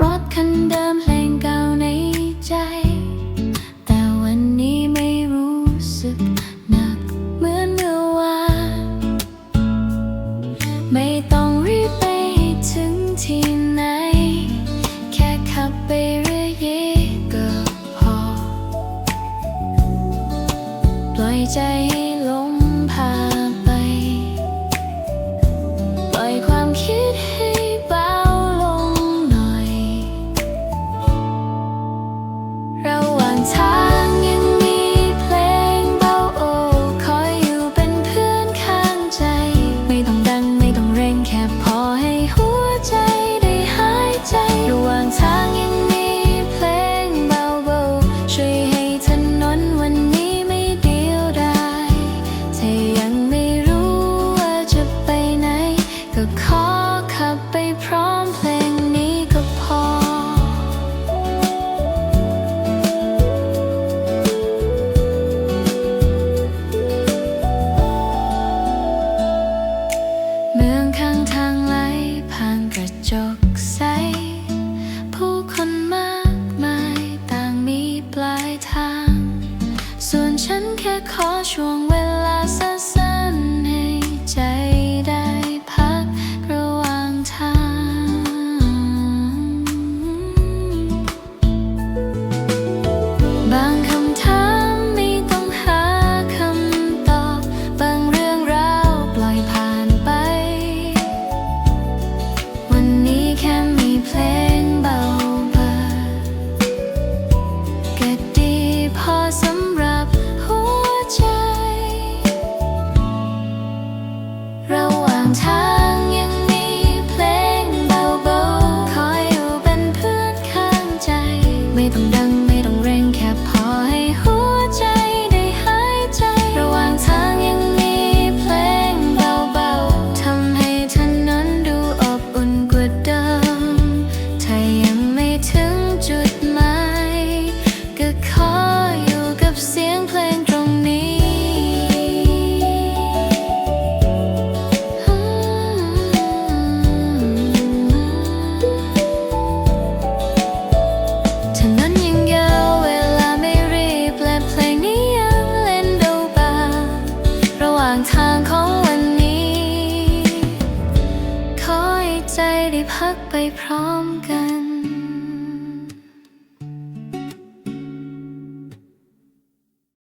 รถคันเดิมเพงเก่าในใจ แต่วันนี้ไม่รู้สึกหนักเหมือนเมื่อวานไม่ต้องรีบไปถึงที่ไหน แค่ขับไปเรื่อยก็พอ ปล่อยใจให้ลมพา คิดให้เบาลงหน่อย ระว่าทาง ผู้คนมากมายต่างมีปลายทาง ส่วนฉันแค่ขอช่วงเวลาสั้น พักไปพร้อมกัน